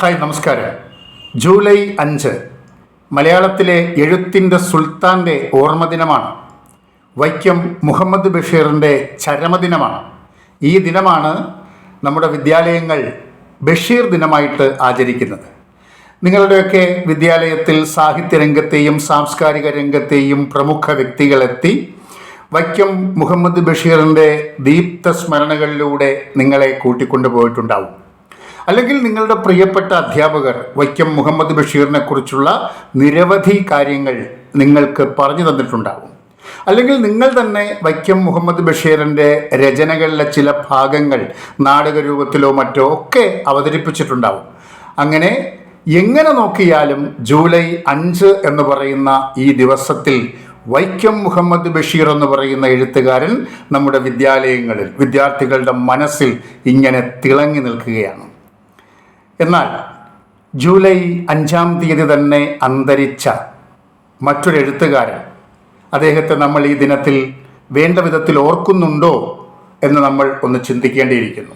Hi നമസ്കാരം. July അഞ്ച് മലയാളത്തിലെ എഴുത്തിന്റെ സുൽത്താന്റെ ഓർമ്മദിനമാണ്. വൈക്കം മുഹമ്മദ് ബഷീറിന്റെ ചരമദിനമാണ്. ഈ ദിനമാണ് നമ്മുടെ വിദ്യാലയങ്ങൾ ബഷീർ ദിനമായിട്ട് ആചരിക്കുന്നത്. നിങ്ങളുടെയൊക്കെ വിദ്യാലയത്തിൽ സാഹിത്യരംഗത്തെയും സാംസ്കാരിക രംഗത്തെയും പ്രമുഖ വ്യക്തികളെത്തി വൈക്കം മുഹമ്മദ് ബഷീറിന്റെ ദീപ്ത സ്മരണകളിലൂടെ നിങ്ങളെ കൂട്ടിക്കൊണ്ടുപോയിട്ടുണ്ടാവും. അല്ലെങ്കിൽ നിങ്ങളുടെ പ്രിയപ്പെട്ട അധ്യാപകർ വൈക്കം മുഹമ്മദ് ബഷീറിനെ കുറിച്ചുള്ള നിരവധി കാര്യങ്ങൾ നിങ്ങൾക്ക് പറഞ്ഞു തന്നിട്ടുണ്ടാകും അല്ലെങ്കിൽ നിങ്ങൾ തന്നെ വൈക്കം മുഹമ്മദ് ബഷീറിന്റെ രചനകളിലെ ചില ഭാഗങ്ങൾ നാടകരൂപത്തിലോ മറ്റോ ഒക്കെ അവതരിപ്പിച്ചിട്ടുണ്ടാവും. അങ്ങനെ എങ്ങനെ നോക്കിയാലും ജൂലൈ അഞ്ച് എന്ന് പറയുന്ന ഈ ദിവസത്തിൽ വൈക്കം മുഹമ്മദ് ബഷീർ എന്ന് പറയുന്ന എഴുത്തുകാരൻ നമ്മുടെ വിദ്യാലയങ്ങളിൽ വിദ്യാർത്ഥികളുടെ മനസ്സിൽ ഇങ്ങനെ തിളങ്ങി നിൽക്കുകയാണ്. എന്നാൽ ജൂലൈ അഞ്ചാം തീയതി തന്നെ അന്തരിച്ച മറ്റൊരു എഴുത്തുകാരൻ അദ്ദേഹത്തെ നമ്മൾ ഈ ദിനത്തിൽ വേണ്ട വിധത്തിൽ ഓർക്കുന്നുണ്ടോ എന്ന് നമ്മൾ ഒന്ന് ചിന്തിക്കേണ്ടിയിരിക്കുന്നു.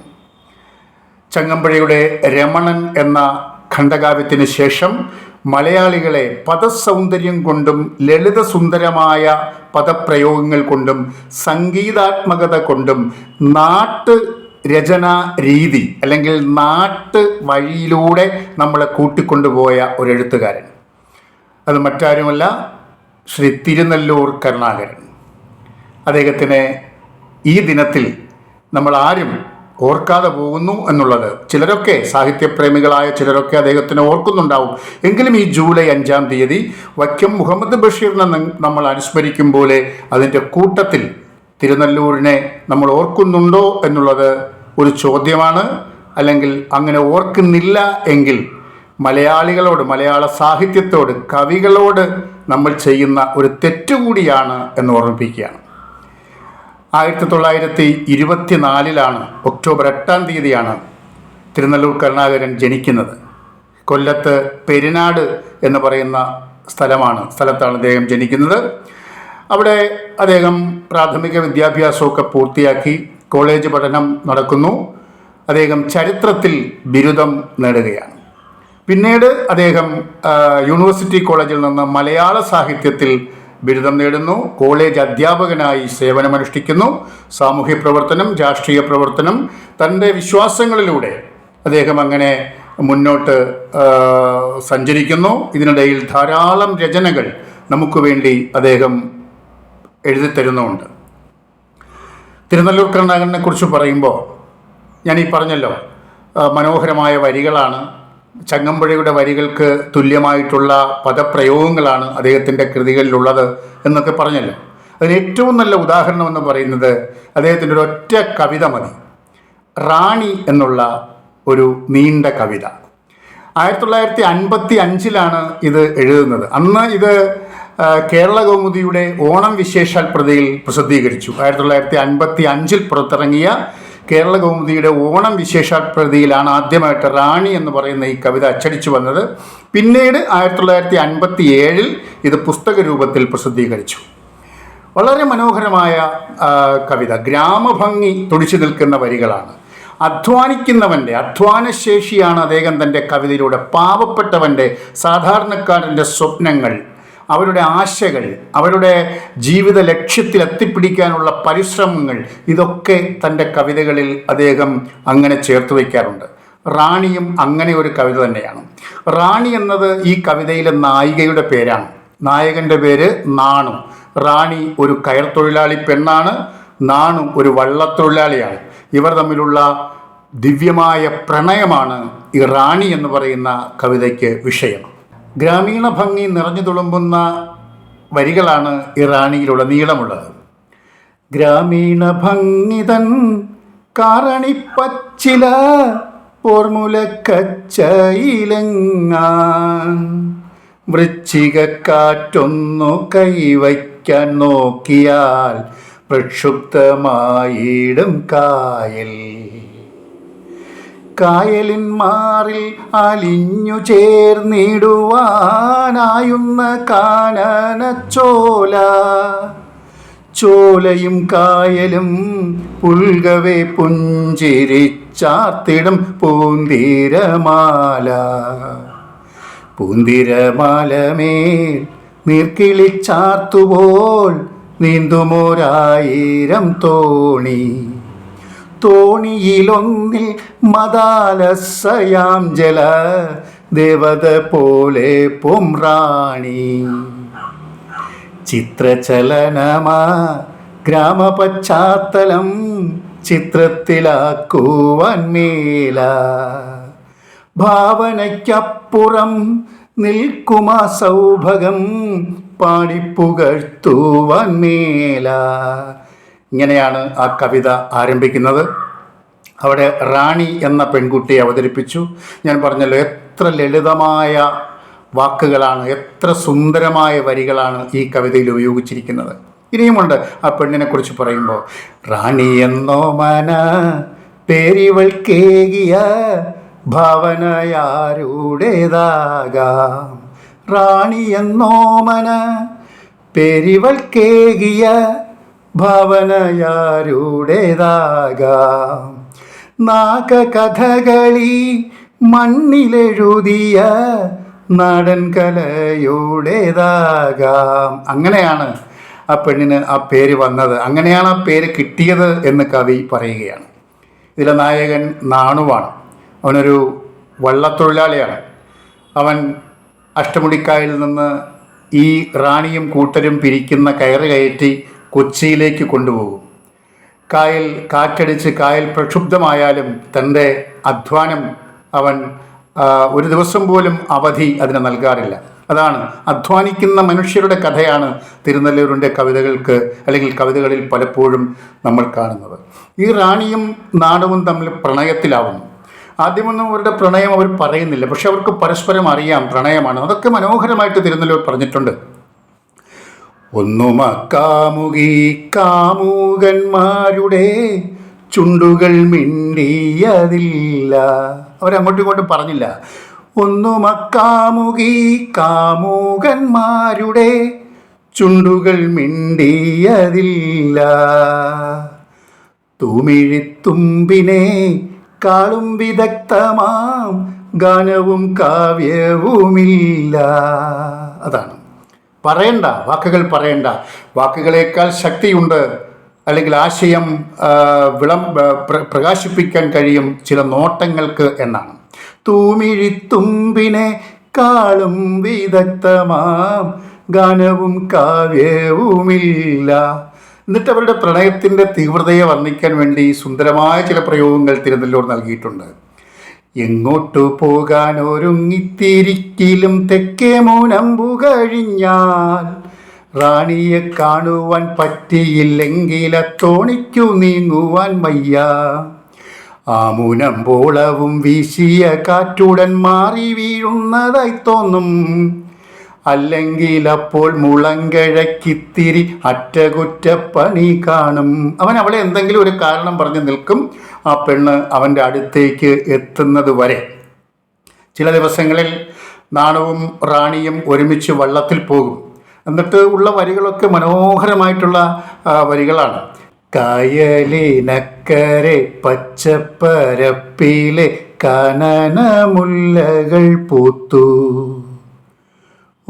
ചങ്ങമ്പുഴയുടെ രമണൻ എന്ന ഖണ്ഡകാവ്യത്തിന് ശേഷം മലയാളികളെ പദസൗന്ദര്യം കൊണ്ടും ലളിതസുന്ദരമായ പദപ്രയോഗങ്ങൾ കൊണ്ടും സംഗീതാത്മകത കൊണ്ടും നാട്ട് രചനാ രീതി അല്ലെങ്കിൽ നാട്ട് വഴിയിലൂടെ നമ്മളെ കൂട്ടിക്കൊണ്ടുപോയ ഒരു എഴുത്തുകാരൻ അത് മറ്റാരുമല്ല ശ്രീ തിരുനെല്ലൂർ കരുണാകരൻ. അദ്ദേഹത്തിനെ ഈ ദിനത്തിൽ നമ്മൾ ആരും ഓർക്കാതെ പോകുന്നു എന്നുള്ളത് ചിലരൊക്കെ സാഹിത്യപ്രേമികളായ ചിലരൊക്കെ അദ്ദേഹത്തിന് ഓർക്കുന്നുണ്ടാവും. എങ്കിലും ഈ ജൂലൈ അഞ്ചാം തീയതി വൈക്കം മുഹമ്മദ് ബഷീറിനെ നമ്മൾ അനുസ്മരിക്കും പോലെ അതിന്റെ കൂട്ടത്തിൽ തിരുനെല്ലൂരിനെ നമ്മൾ ഓർക്കുന്നുണ്ടോ എന്നുള്ളത് ഒരു ചോദ്യമാണ്. അല്ലെങ്കിൽ അങ്ങനെ ഓർക്കുന്നില്ല എങ്കിൽ മലയാളികളോട് മലയാള സാഹിത്യത്തോട് കവികളോട് നമ്മൾ ചെയ്യുന്ന ഒരു തെറ്റുകൂടിയാണ് എന്ന് ഓർമ്മിപ്പിക്കുകയാണ്. ആയിരത്തി തൊള്ളായിരത്തി ഇരുപത്തിനാലിലാണ് ഒക്ടോബർ എട്ടാം തീയതിയാണ് തിരുനെല്ലൂർ കരുണാകരൻ ജനിക്കുന്നത്. കൊല്ലത്ത് പെരിനാട് എന്ന് പറയുന്ന സ്ഥലമാണ് സ്ഥലത്താണ് അദ്ദേഹം ജനിക്കുന്നത്. അവിടെ അദ്ദേഹം പ്രാഥമിക വിദ്യാഭ്യാസമൊക്കെ പൂർത്തിയാക്കി കോളേജ് പഠനം നടക്കുന്നു. അദ്ദേഹം ചരിത്രത്തിൽ ബിരുദം നേടുകയാണ്. പിന്നീട് അദ്ദേഹം യൂണിവേഴ്സിറ്റി കോളേജിൽ നിന്ന് മലയാള സാഹിത്യത്തിൽ ബിരുദം നേടുന്നു. കോളേജ് അധ്യാപകനായി സേവനമനുഷ്ഠിക്കുന്നു. സാമൂഹ്യ പ്രവർത്തനം രാഷ്ട്രീയ പ്രവർത്തനം തന്റെ വിശ്വാസങ്ങളിലൂടെ അദ്ദേഹം അങ്ങനെ മുന്നോട്ട് സഞ്ചരിക്കുന്നു. ഇതിനിടയിൽ ധാരാളം രചനകൾ നമുക്ക് വേണ്ടി അദ്ദേഹം എഴുതിത്തരുന്നുമുണ്ട് തിരുനല്ലൂർ കരുണാകരനെ കുറിച്ച് പറയുമ്പോൾ ഞാൻ ഈ പറഞ്ഞല്ലോ മനോഹരമായ വരികളാണ് ചങ്ങമ്പുഴയുടെ വരികൾക്ക് തുല്യമായിട്ടുള്ള പദപ്രയോഗങ്ങളാണ് അദ്ദേഹത്തിന്റെ കൃതികളിലുള്ളത് എന്നൊക്കെ പറഞ്ഞല്ലോ. അതിന് ഏറ്റവും നല്ല ഉദാഹരണം എന്ന് പറയുന്നത് അദ്ദേഹത്തിന്റെ ഒരു ഒറ്റ കവിത മതി റാണി എന്നുള്ള ഒരു നീണ്ട കവിത. ആയിരത്തി തൊള്ളായിരത്തി അൻപത്തി അഞ്ചിലാണ് ഇത് എഴുതുന്നത്. അന്ന് ഇത് കേരള കൗമുദിയുടെ ഓണം വിശേഷാൽ പ്രതിയിൽ പ്രസിദ്ധീകരിച്ചു. ആയിരത്തി തൊള്ളായിരത്തി അൻപത്തി അഞ്ചിൽ പുറത്തിറങ്ങിയ കേരള കൗമുദിയുടെ ഓണം വിശേഷാൽ പ്രതിയിലാണ് ആദ്യമായിട്ട് റാണി എന്ന് പറയുന്ന ഈ കവിത അച്ചടിച്ചു വന്നത്. പിന്നീട് ആയിരത്തി തൊള്ളായിരത്തി അൻപത്തി ഏഴിൽ ഇത് പുസ്തക രൂപത്തിൽ പ്രസിദ്ധീകരിച്ചു. വളരെ മനോഹരമായ കവിത. ഗ്രാമഭംഗി തുടിച്ചു നിൽക്കുന്ന വരികളാണ്. അധ്വാനിക്കുന്നവന്റെ അധ്വാനശേഷിയാണ് അദ്ദേഹം തന്റെ കവിതയിലൂടെ പാവപ്പെട്ടവന്റെ സാധാരണക്കാരന്റെ സ്വപ്നങ്ങൾ അവരുടെ ആശകൾ അവരുടെ ജീവിത ലക്ഷ്യത്തിൽ എത്തിപ്പിടിക്കാനുള്ള പരിശ്രമങ്ങൾ ഇതൊക്കെ തന്റെ കവിതകളിൽ അദ്ദേഹം അങ്ങനെ ചേർത്ത് വയ്ക്കാറുണ്ട്. റാണിയും അങ്ങനെ ഒരു കവിത തന്നെയാണ്. റാണി എന്നത് ഈ കവിതയിലെ നായികയുടെ പേരാണ്. നായകന്റെ പേര് നാണു. റാണി ഒരു കയർ തൊഴിലാളി പെണ്ണാണ്. നാണു ഒരു വള്ളത്തൊഴിലാളിയാണ്. ഇവർ തമ്മിലുള്ള ദിവ്യമായ പ്രണയമാണ് ഈ റാണി എന്ന് പറയുന്ന കവിതയ്ക്ക് വിഷയം. ഗ്രാമീണ ഭംഗി നിറഞ്ഞു തുളുമ്പുന്ന വരികളാണ് ഇറാണിയിലുള്ള നീളമുള്ളത്. ഗ്രാമീണ ഭംഗിതൻ കാറണിപ്പച്ചില പോർമുലക്കച്ചയിലെങ്ങാൻ വൃശ്ചികക്കാറ്റൊന്നു കൈവയ്ക്കാൻ നോക്കിയാൽ പ്രക്ഷുബ്ധമായിടും കായൽ. കായലിൻ മാറിൽ അലിഞ്ഞു ചേർന്നിടുവാനായുന്ന കാനനച്ചോല ചോലയും കായലും പുൽകവെ പുഞ്ചിരിച്ചാത്തിടം പൂന്തിരമാല. പൂന്തിരമാലമേൽ നീർക്കിളി നീന്തുമോരായിരം തോണി. തോണിയിലൊന്നിൽ മദാലസയാം ജല ദേവത പോലെ പൊംറാണി ചിത്രചലനമാ ഗ്രാമപശ്ചാത്തലം ചിത്രത്തിലാക്കുവാൻ മേല. ഭാവനയ്ക്കപ്പുറം നിൽക്കുമാ സൗഭകം പാടിപ്പുകഴ്ത്തുവാൻ മേല. ഇങ്ങനെയാണ് ആ കവിത ആരംഭിക്കുന്നത്. അവിടെ റാണി എന്ന പെൺകുട്ടിയെ അവതരിപ്പിച്ചു. ഞാൻ പറഞ്ഞല്ലോ എത്ര ലളിതമായ വാക്കുകളാണ് എത്ര സുന്ദരമായ വരികളാണ് ഈ കവിതയിൽ ഉപയോഗിച്ചിരിക്കുന്നത്. ഇനിയുമുണ്ട് ആ പെണ്ണിനെ കുറിച്ച് പറയുമ്പോൾ റാണി എന്നോ മന പേരിവൾ കേകിയ ഭാവനയാരുടേതാകാം റാണി എന്നോ മന പേരിവൾ കേകിയ ഭാവനയാരുടേതാകാം നാഗകഥകളി മണ്ണിലെഴുതിയ നാടൻ കലയുടേതാകാം അങ്ങനെയാണ് ആ പെണ്ണിന് ആ പേര് വന്നത്. അങ്ങനെയാണ് ആ പേര് കിട്ടിയത് എന്ന് കവി പറയുകയാണ്. ഇതിലെ നായകൻ നാണുവാണ്. അവനൊരു വള്ളത്തൊഴിലാളിയാണ്. അവൻ അഷ്ടമുടിക്കായിൽ നിന്ന് ഈ റാണിയും കൂട്ടരും പിരിക്കുന്ന കയറ് കയറ്റി കൊച്ചിയിലേക്ക് കൊണ്ടുപോകും. കായൽ കാറ്റടിച്ച് കായൽ പ്രക്ഷുബ്ധമായാലും തന്റെ അധ്വാനം അവൻ ഒരു ദിവസം പോലും അവധി അതിന് നൽകാറില്ല. അതാണ് അധ്വാനിക്കുന്ന മനുഷ്യരുടെ കഥയാണ് തിരുനെല്ലൂരിന്റെ കവിതകൾക്ക് അല്ലെങ്കിൽ കവിതകളിൽ പലപ്പോഴും നമ്മൾ കാണുന്നത്. ഈ റാണിയും നാടവും തമ്മിൽ പ്രണയത്തിലാവുന്നു. ആദ്യമൊന്നും അവരുടെ പ്രണയം അവർ പറയുന്നില്ല. പക്ഷെ അവർക്ക് പരസ്പരം അറിയാം പ്രണയമാണ്. അതൊക്കെ മനോഹരമായിട്ട് തിരുനെല്ലൂർ പറഞ്ഞിട്ടുണ്ട്. ഒന്നുമ കാമുകി കാമുകന്മാരുടെ ചുണ്ടുകൾ മിണ്ടിയതില്ല. അവരങ്ങോട്ടും ഇങ്ങോട്ടും പറഞ്ഞില്ല. ഒന്നുമ കാമുകി കാമുകന്മാരുടെ ചുണ്ടുകൾ മിണ്ടിയതില്ല. തുമിഴിത്തുമ്പിനെ കാളും വിദഗ്ധമാം ഗാനവും കാവ്യവുമില്ല. അതാണ് പറയണ്ട വാക്കുകൾ പറയണ്ട. വാക്കുകളേക്കാൾ ശക്തിയുണ്ട് അല്ലെങ്കിൽ ആശയം വിളം പ്രകാശിപ്പിക്കാൻ കഴിയും ചില നോട്ടങ്ങൾക്ക് എന്നാണ്. തൂമിഴിത്തുമ്പിനെ കാളും വിദഗ്ധമാം ഗാനവും കാവ്യവുമില്ല. എന്നിട്ട് അവരുടെ പ്രണയത്തിന്റെ തീവ്രതയെ വർണിക്കാൻ വേണ്ടി സുന്ദരമായ ചില പ്രയോഗങ്ങൾ തിരുനെല്ലൂർ നൽകിയിട്ടുണ്ട്. എങ്ങോട്ടു പോകാൻ ഒരുങ്ങിത്തിരിക്കിലും തെക്കേ മൂനമ്പു കഴിഞ്ഞാൽ റാണിയെ കാണുവാൻ പറ്റിയില്ലെങ്കിൽ തോണിക്കു നീങ്ങുവാൻ ആ മൂനമ്പോളവും വീശിയ കാറ്റുടൻ മാറി വീഴുന്നതായി തോന്നും. അല്ലെങ്കിൽ അപ്പോൾ മുളങ്കഴക്കിത്തിരി അറ്റകുറ്റപ്പണി കാണും. അവൻ അവളെ എന്തെങ്കിലും ഒരു കാരണം പറഞ്ഞു നിൽക്കും. ആ പെണ്ണ് അവന്റെ അടുത്തേക്ക് എത്തുന്നത് വരെ. ചില ദിവസങ്ങളിൽ നാണവും റാണിയും ഒരുമിച്ച് വള്ളത്തിൽ പോകും. എന്നിട്ട് ഉള്ള വരികളൊക്കെ മനോഹരമായിട്ടുള്ള വരികളാണ്. കായലിനക്കരെ പച്ചപ്പരപ്പിലെ കനനമുല്ലകൾ പൂത്തു.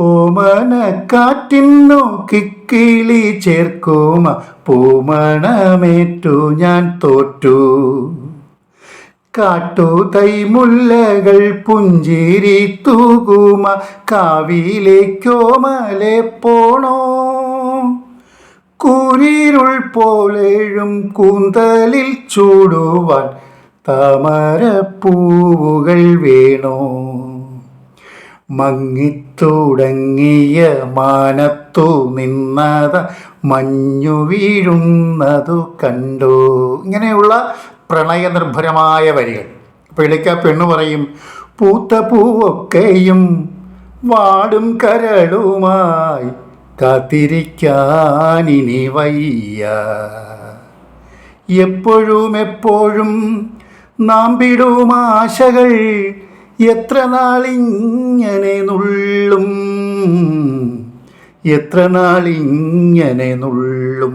ഓമനക്കാറ്റിന്നു കിക്കിളി ചേർക്കോമ. പൂമണമേറ്റു ഞാൻ തോറ്റു. കാട്ടു കാട്ടുതൈമുല്ലകൾ പുഞ്ചിരി തൂകുമ. കാവിലേക്കോമലെ പോണോ? കൂരിരുൾ പോലെഴും കൂന്തലിൽ ചൂടുവാൻ താമരപ്പൂവുകൾ വേണോ? മങ്ങിത്തുടങ്ങിയ മാനത്തു നിന്നത മഞ്ഞു വീഴുന്നതു കണ്ടു. ഇങ്ങനെയുള്ള പ്രണയനിർഭരമായ വരികൾ. അപ്പോൾ പെണ്ണു പറയും പൂത്ത പൂവൊക്കെയും വാടും കരളുമായി കാത്തിരിക്കാനിനി വയ്യ. എപ്പോഴും എപ്പോഴും നാം പിടുമാശകൾ എത്ര നാളിങ്ങനെ നുള്ളും? എത്ര നാളിങ്ങനെ നുള്ളും?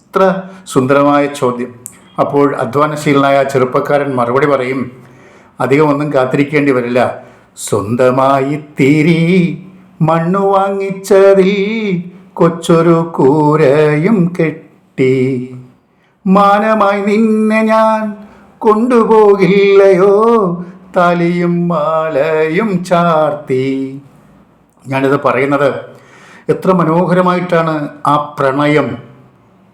ഇത്ര സുന്ദരമായ ചോദ്യം. അപ്പോൾ അധ്വാനശീലനായ ചെറുപ്പക്കാരൻ മറുപടി പറയും അധികം ഒന്നും കാത്തിരിക്കേണ്ടി വരില്ല. സ്വന്തമായി തിരി മണ്ണു വാങ്ങിച്ചതിൽ കൊച്ചൊരു കൂരയും കെട്ടി. മാനമായി നിന്നെ ഞാൻ കൊണ്ടുപോകില്ലയോ? തലിയും മാലയും ചാർത്തി. ഞാനിത് പറയുന്നത് എത്ര മനോഹരമായിട്ടാണ് ആ പ്രണയം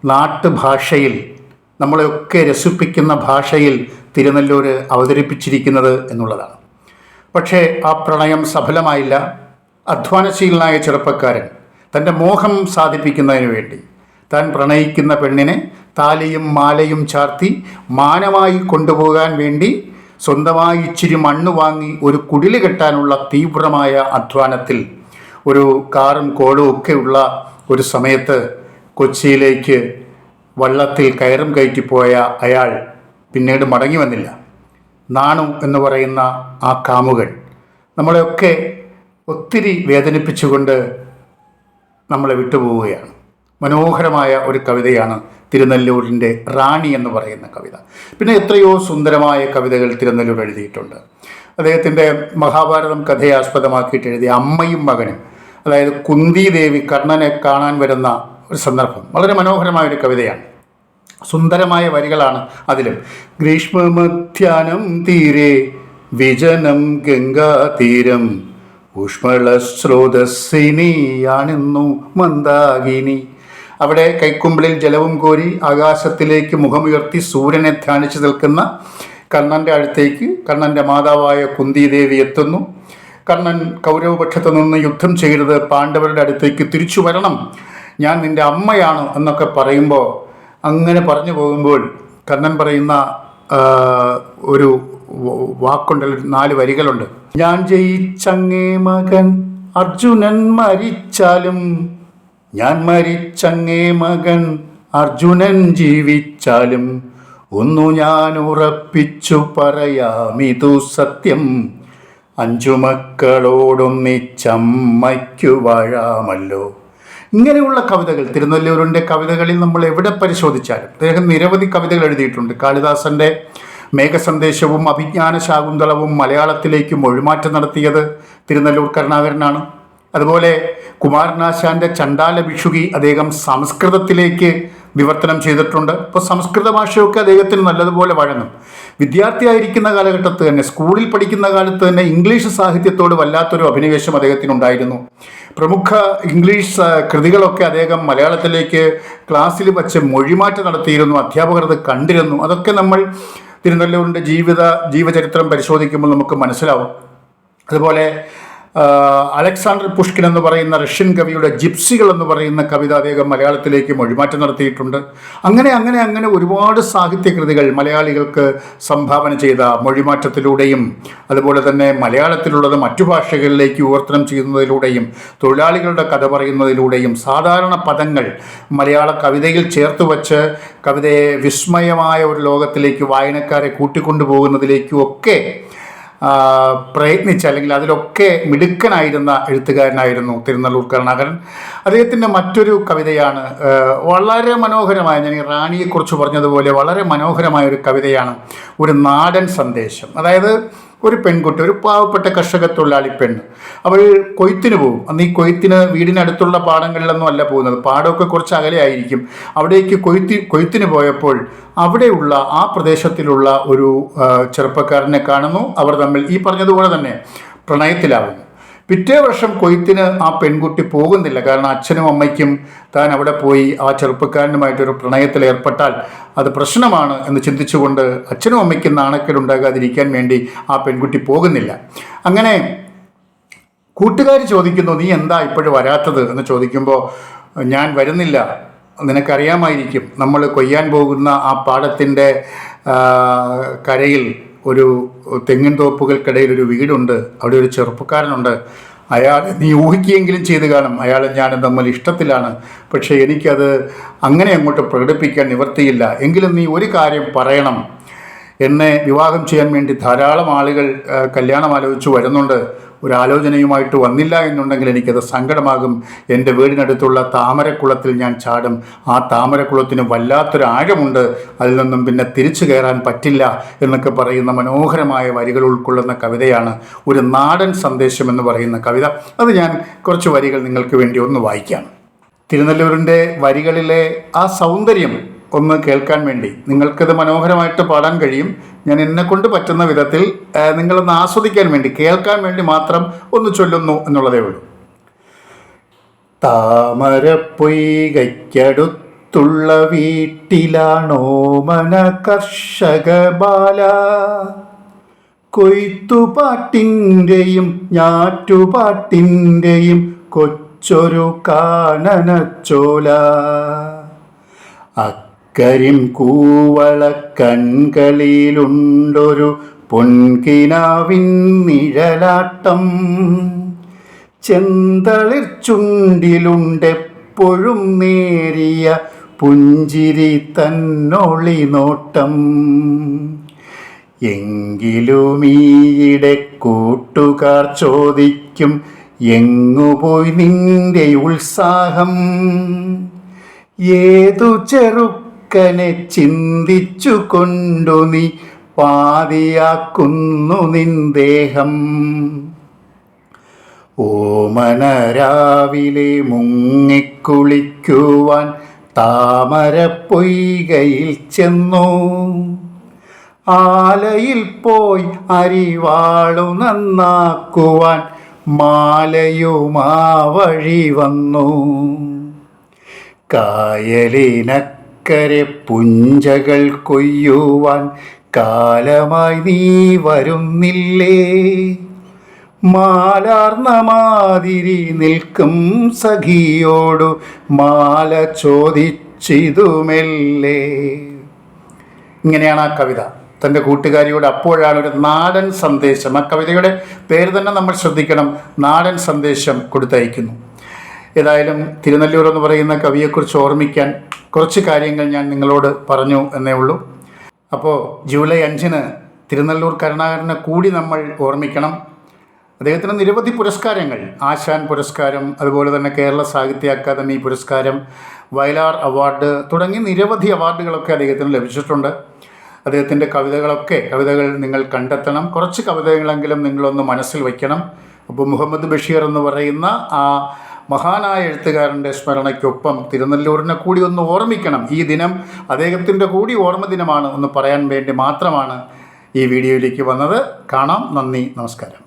നാട്ടുഭാഷയിൽ നമ്മളെയൊക്കെ രസിപ്പിക്കുന്ന ഭാഷയിൽ തിരുനെല്ലൂർ അവതരിപ്പിച്ചിരിക്കുന്നത് എന്നുള്ളതാണ്. പക്ഷേ ആ പ്രണയം സഫലമായില്ല. അധ്വാനശീലനായ ചെറുപ്പക്കാരൻ തന്റെ മോഹം സാധിപ്പിക്കുന്നതിന് വേണ്ടി താൻ പ്രണയിക്കുന്ന പെണ്ണിനെ താലിയും മാലയും ചാർത്തി മാനമായി കൊണ്ടുപോകാൻ വേണ്ടി സ്വന്തമായി ഇച്ചിരി മണ്ണ് വാങ്ങി ഒരു കുടിൽ കെട്ടാനുള്ള തീവ്രമായ അധ്വാനത്തിൽ ഒരു കാറും കോളും ഒക്കെയുള്ള ഒരു സമയത്ത് കൊച്ചിയിലേക്ക് വള്ളത്തിൽ കയറും കയറ്റിപ്പോയ അയാൾ പിന്നീട് മടങ്ങി വന്നില്ല. നാണു എന്ന് പറയുന്ന ആ കാമുകൻ നമ്മളെയൊക്കെ ഒത്തിരി വേദനിപ്പിച്ചുകൊണ്ട് നമ്മളെ വിട്ടുപോവുകയാണ്. മനോഹരമായ ഒരു കവിതയാണ് തിരുനെല്ലൂരിന്റെ റാണി എന്ന് പറയുന്ന കവിത. പിന്നെ എത്രയോ സുന്ദരമായ കവിതകൾ തിരുനെല്ലൂർ എഴുതിയിട്ടുണ്ട്. അദ്ദേഹത്തിന്റെ മഹാഭാരതം കഥയെ ആസ്പദമാക്കിയിട്ട് എഴുതിയ അമ്മയും മകനും അതായത് കുന്തി ദേവി കർണനെ കാണാൻ വരുന്ന ഒരു സന്ദർഭം വളരെ മനോഹരമായ ഒരു കവിതയാണ്. സുന്ദരമായ വരികളാണ് അതിലും. ഗ്രീഷ്മമധ്യാനം തീരെ വിജനം ഗംഗാതീരം ഊഷ്മള സ്രോതസ്സിനിയാണെന്നു മന്ദാകിനി. അവിടെ കൈക്കുമ്പിളിൽ ജലവും കോരി ആകാശത്തിലേക്ക് മുഖമുയർത്തി സൂര്യനെ ധ്യാനിച്ചു നിൽക്കുന്ന കർണന്റെ അടുത്തേക്ക് കർണന്റെ മാതാവായ കുന്തിദേവി എത്തുന്നു. കർണൻ കൗരവപക്ഷത്ത് നിന്ന് യുദ്ധം ചെയ്തത് പാണ്ഡവരുടെ അടുത്തേക്ക് തിരിച്ചു വരണം. ഞാൻ നിന്റെ അമ്മയാണ് എന്നൊക്കെ പറയുമ്പോൾ അങ്ങനെ പറഞ്ഞു പോകുമ്പോൾ കർണൻ പറയുന്ന ഒരു വാക്കുണ്ട് നാല് വരികളുണ്ട്. ഞാൻ ജയിച്ചങ്ങേ മകൻ അർജുനൻ മരിച്ചാലും ഞാൻ മരിച്ചങ്ങേ മകൻ അർജുനൻ ജീവിച്ചാലും ഒന്നു ഞാൻ ഉറപ്പിച്ചു പറയാമിതു സത്യം. അഞ്ചു മക്കളോടൊന്നിച്ചമ്മയ്ക്കു വാഴാമല്ലോ. ഇങ്ങനെയുള്ള കവിതകൾ തിരുനെല്ലൂരിന്റെ കവിതകളിൽ നമ്മൾ എവിടെ പരിശോധിച്ചാലും അദ്ദേഹം നിരവധി കവിതകൾ എഴുതിയിട്ടുണ്ട്. കാളിദാസന്റെ മേഘസന്ദേശവും അഭിജ്ഞാന ശാകുന്തളവും മലയാളത്തിലേക്ക് മൊഴിമാറ്റം നടത്തിയത് തിരുനെല്ലൂർ കരുണാകരനാണ്. അതുപോലെ കുമാരനാശാന്റെ ചണ്ടാല ഭിക്ഷുകി അദ്ദേഹം സംസ്കൃതത്തിലേക്ക് വിവർത്തനം ചെയ്തിട്ടുണ്ട്. അപ്പോൾ സംസ്കൃത ഭാഷയൊക്കെ അദ്ദേഹത്തിന് നല്ലതുപോലെ വഴങ്ങും. വിദ്യാർത്ഥിയായിരിക്കുന്ന കാലഘട്ടത്ത് തന്നെ സ്കൂളിൽ പഠിക്കുന്ന കാലത്ത് തന്നെ ഇംഗ്ലീഷ് സാഹിത്യത്തോട് വല്ലാത്തൊരു അഭിനിവേശം അദ്ദേഹത്തിനുണ്ടായിരുന്നു. പ്രമുഖ ഇംഗ്ലീഷ് കൃതികളൊക്കെ അദ്ദേഹം മലയാളത്തിലേക്ക് ക്ലാസ്സിൽ വച്ച് മൊഴിമാറ്റം നടത്തിയിരുന്നു അധ്യാപകർ അത് കണ്ടിരുന്നു. അതൊക്കെ നമ്മൾ തിരുനെല്ലൂരിന്റെ ജീവിത ജീവചരിത്രം പരിശോധിക്കുമ്പോൾ നമുക്ക് മനസ്സിലാവും. അതുപോലെ അലക്സാണ്ടർ പുഷ്കിൻ എന്ന് പറയുന്ന റഷ്യൻ കവിയുടെ ജിപ്സികൾ എന്ന് പറയുന്ന കവിത അദ്ദേഹം മലയാളത്തിലേക്ക് മൊഴിമാറ്റം നടത്തിയിട്ടുണ്ട്. അങ്ങനെ അങ്ങനെ അങ്ങനെ ഒരുപാട് സാഹിത്യകൃതികൾ മലയാളികൾക്ക് സംഭാവന ചെയ്ത മൊഴിമാറ്റത്തിലൂടെയും അതുപോലെ തന്നെ മലയാളത്തിലുള്ളത് മറ്റു ഭാഷകളിലേക്ക് വിവർത്തനം ചെയ്യുന്നതിലൂടെയും തൊഴിലാളികളുടെ കഥ പറയുന്നതിലൂടെയും സാധാരണ പദങ്ങൾ മലയാള കവിതയിൽ ചേർത്ത് വച്ച് കവിതയെ വിസ്മയമായ ഒരു ലോകത്തിലേക്ക് വായനക്കാരെ കൂട്ടിക്കൊണ്ടുപോകുന്നതിലേക്കും ഒക്കെ പ്രയത്നിച്ച അല്ലെങ്കിൽ അതിലൊക്കെ മിടുക്കനായിരുന്ന എഴുത്തുകാരനായിരുന്നു തിരുനെല്ലൂർ കരുണാകരൻ. അദ്ദേഹത്തിന്റെ മറ്റൊരു കവിതയാണ് വളരെ മനോഹരമായ ഞാൻ ഈ റാണിയെക്കുറിച്ച് പറഞ്ഞതുപോലെ വളരെ മനോഹരമായ ഒരു കവിതയാണ് ഒരു നാടൻ സന്ദേശം. അതായത് ഒരു പെൺകുട്ടി ഒരു പാവപ്പെട്ട കർഷക തൊഴിലാളി പെണ്ണ്. അവൾ കൊയ്ത്തിന് പോകും. അന്ന് ഈ കൊയ്ത്തിന് വീടിനടുത്തുള്ള പാടങ്ങളിലൊന്നും അല്ല പോകുന്നത്. പാടമൊക്കെ കുറച്ച് അകലെ ആയിരിക്കും. അവിടേക്ക് കൊയ്ത്തി കൊയ്ത്തിന് പോയപ്പോൾ അവിടെയുള്ള ആ പ്രദേശത്തിലുള്ള ഒരു ചെറുപ്പക്കാരനെ കാണുന്നു. അവർ തമ്മിൽ ഈ പറഞ്ഞതുപോലെ തന്നെ പ്രണയത്തിലാവുന്നു. പിറ്റേ വർഷം കൊയ്ത്തിന് ആ പെൺകുട്ടി പോകുന്നില്ല. കാരണം അച്ഛനും അമ്മയ്ക്കും താൻ അവിടെ പോയി ആ ചെറുപ്പക്കാരനുമായിട്ടൊരു പ്രണയത്തിൽ ഏർപ്പെട്ടാൽ അത് പ്രശ്നമാണ് എന്ന് ചിന്തിച്ചുകൊണ്ട് അച്ഛനും അമ്മയ്ക്കും നാണക്കേടുണ്ടാകാതിരിക്കാൻ വേണ്ടി ആ പെൺകുട്ടി പോകുന്നില്ല. അങ്ങനെ കൂട്ടുകാർ ചോദിക്കുന്നു നീ എന്താ ഇപ്പോഴും വരാത്തത്? എന്ന് ചോദിക്കുമ്പോൾ ഞാൻ വരുന്നില്ല. നിനക്കറിയാമായിരിക്കും നമ്മൾ കൊയ്യാൻ പോകുന്ന ആ പാടത്തിന്റെ കരയിൽ ഒരു തെങ്ങിൻ തോപ്പുകൾക്കിടയിൽ ഒരു വീടുണ്ട് അവിടെ ഒരു ചെറുപ്പക്കാരനുണ്ട്. അയാൾ നീ ഊഹിക്കുകയെങ്കിലും ചെയ്ത് കാണും അയാൾ ഞാനും തമ്മിൽ ഇഷ്ടത്തിലാണ്. പക്ഷേ എനിക്കത് അങ്ങനെ അങ്ങോട്ട് പ്രകടിപ്പിക്കാൻ നിവർത്തിയില്ല എങ്കിലും നീ ഒരു കാര്യം പറയണം. എന്നെ വിവാഹം ചെയ്യാൻ വേണ്ടി ധാരാളം ആളുകൾ കല്യാണം ആലോചിച്ച് വരുന്നുണ്ട്. ഒരു ആലോചനയുമായിട്ട് വന്നില്ല എന്നുണ്ടെങ്കിൽ എനിക്കത് സങ്കടമാകും. എന്റെ വീടിനടുത്തുള്ള താമരക്കുളത്തിൽ ഞാൻ ചാടും. ആ താമരക്കുളത്തിന് വല്ലാത്തൊരു ആഴമുണ്ട്. അതിൽ നിന്നും പിന്നെ തിരിച്ചു കയറാൻ പറ്റില്ല എന്നൊക്കെ പറയുന്ന മനോഹരമായ വരികൾ ഉൾക്കൊള്ളുന്ന കവിതയാണ് ഒരു നാടൻ സന്ദേശം എന്ന് പറയുന്ന കവിത. അത് ഞാൻ കുറച്ച് വരികൾ നിങ്ങൾക്ക് വേണ്ടി ഒന്ന് വായിക്കാം. തിരുനെല്ലൂരിന്റെ വരികളിലെ ആ സൗന്ദര്യം ഒന്ന് കേൾക്കാൻ വേണ്ടി. നിങ്ങൾക്കത് മനോഹരമായിട്ട് പാടാൻ കഴിയും. ഞാൻ എന്നെ കൊണ്ട് പറ്റുന്ന വിധത്തിൽ നിങ്ങളൊന്ന് ആസ്വദിക്കാൻ വേണ്ടി കേൾക്കാൻ വേണ്ടി മാത്രം ഒന്ന് ചൊല്ലുന്നു എന്നുള്ളതേ ഉള്ളൂ. താമരപ്പൊയ്കയ്ക്കടുത്തുള്ള വീട്ടിലാണോ മന കർഷക ബാല? കൊയ്ത്തുപാട്ടിന്റെയും ഞാറ്റുപാട്ടിന്റെയും കൊച്ചൊരു കാനനച്ചോല. അക്കരിം കൂവള കൺകളിലുണ്ടൊരു പൊൻകിനാവിൻ നിഴലാട്ടം. ചെന്തളിർ ചുണ്ടിലുണ്ടെപ്പോഴും നേരിയ പുഞ്ചിരി തന്നൊളി നോട്ടം. എങ്കിലും ഈയിടെ കൂട്ടുകാർ ചോദിക്കും എങ്ങുപോയി നിന്റെ ഉത്സാഹം? ഏതു ചെറുക്കനെ ചിന്തിച്ചു കൊണ്ടു നീ പാതിയാക്കുന്നു നിന്ദേഹം ദേഹം. ഓമന രാവിലെ മുങ്ങിക്കുളിക്കുവാൻ താമര പൊയ്കയിൽ ചെന്നു. ആലയിൽ പോയി അരിവാളു നന്നാക്കുവാൻ മാലയുമാ വഴി വന്നു. കായലിനക്കരെ പുഞ്ചകൾ കൊയ്യുവാൻ കാലമായി നീ വരുന്നില്ലേ? മാലാർന്ന മാതിരി നിൽക്കും സഖിയോടു മാല ചോദിച്ചിതുമെല്ലേ? ഇങ്ങനെയാണ് ആ കവിത. തന്റെ കൂട്ടുകാരിയോട് അപ്പോഴാണ് ഒരു നാടൻ സന്ദേശം. ആ കവിതയുടെ പേര് തന്നെ നമ്മൾ ശ്രദ്ധിക്കണം. നാടൻ സന്ദേശം കൊടുത്തയക്കുന്നു. ഏതായാലും തിരുനെല്ലൂർ എന്ന് പറയുന്ന കവിയെക്കുറിച്ച് ഓർമ്മിക്കാൻ കുറച്ച് കാര്യങ്ങൾ ഞാൻ നിങ്ങളോട് പറഞ്ഞു എന്നേ ഉള്ളൂ. അപ്പോൾ ജൂലൈ അഞ്ചിന് തിരുനെല്ലൂർ കരുണാകരനെ കൂടി നമ്മൾ ഓർമ്മിക്കണം. അദ്ദേഹത്തിന് നിരവധി പുരസ്കാരങ്ങൾ. ആശാൻ പുരസ്കാരം അതുപോലെ തന്നെ കേരള സാഹിത്യ അക്കാദമി പുരസ്കാരം വയലാർ അവാർഡ് തുടങ്ങി നിരവധി അവാർഡുകളൊക്കെ അദ്ദേഹത്തിന് ലഭിച്ചിട്ടുണ്ട്. അദ്ദേഹത്തിന്റെ കവിതകളൊക്കെ കവിതകൾ നിങ്ങൾ കണ്ടെത്തണം. കുറച്ച് കവിതകളെങ്കിലും നിങ്ങളൊന്ന് മനസ്സിൽ വയ്ക്കണം. അപ്പോൾ മുഹമ്മദ് ബഷീർ എന്ന് പറയുന്ന ആ മഹാനായ എഴുത്തുകാരന്റെ സ്മരണയ്ക്കൊപ്പം തിരുനെല്ലൂരിനെ കൂടി ഒന്ന് ഓർമ്മിക്കണം. ഈ ദിനം അദ്ദേഹത്തിന്റെ കൂടി ഓർമ്മ ദിനമാണ് എന്ന് പറയാൻ വേണ്ടി മാത്രമാണ് ഈ വീഡിയോയിലേക്ക് വന്നത്. കാണാം. നന്ദി. നമസ്കാരം.